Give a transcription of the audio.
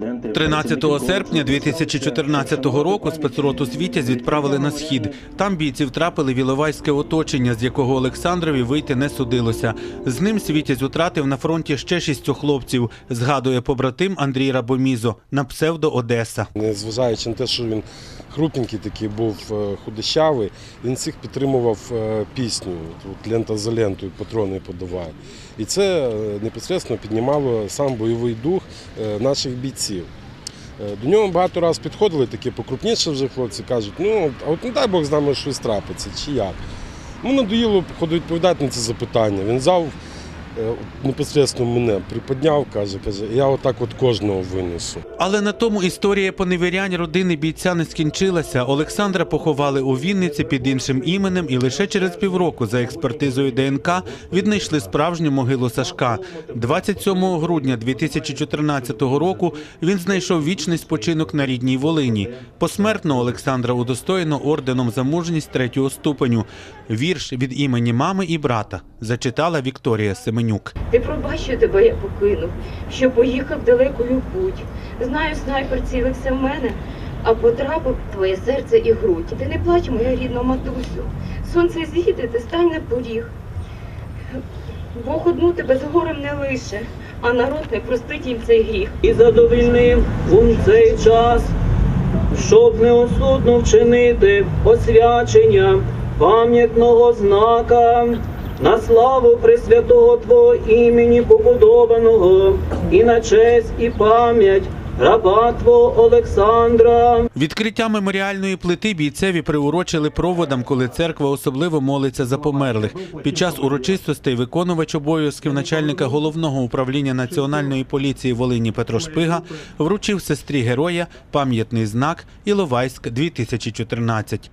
13 серпня 2014 року спецроту «Світязь» відправили на схід. Там бійці втрапили в Іловайське оточення, з якого Олександрові вийти не судилося. З ним Світязь втратив на фронті ще шістьох хлопців. Згадує побратим Андрій Рабомізо на псевдо Одеса. Незважаючи на те, що він хрупенький такий був е, худощавий, він всіх підтримував е, пісню. От лента за лентою патрони подаває. І це е, непосередньо піднімало сам бойовий дух наших бійців. Е, До нього багато разів підходили такі покрупніші вже хлопці, кажуть, ну а от не дай Бог з нами щось трапиться, чи як. Йому надоїло ходить відповідати на ці запитання. Він взяв непосередньо мене, приподняв, каже, каже, я отак от кожного винесу. Але на тому історія поневірянь родини бійця не скінчилася. Олександра поховали у Вінниці під іншим іменем, і лише через півроку за експертизою ДНК віднайшли справжню могилу Сашка. 27 грудня 2014 року він знайшов вічний спочинок на рідній Волині. Посмертно Олександра удостоєно орденом за мужність третього ступеню. Вірш від імені мами і брата зачитала Вікторія Семенюк. Ти пробач, що тебе я покинув, що поїхав далекою путь. Знаю, снайпер цілився в мене, а потрапив в твоє серце і грудь. Ти не плач, моя рідна матусю. Сонце зійде, ти стань на поріг. Бог одну тебе з горем не лише, а народ не простить їм цей гріх. і задовільнив ум цей час, щоб неосудно вчинити освячення пам'ятного знака на славу Пресвятого Твого імені побудованого і на честь і пам'ять раба Твого Олександра. Відкриття меморіальної плити бійцеві приурочили проводам, коли церква особливо молиться за померлих. Під час урочистостей виконувач обов'язків начальника головного управління національної поліції Волині Петро Шпига вручив сестрі героя пам'ятний знак Іловайськ 2014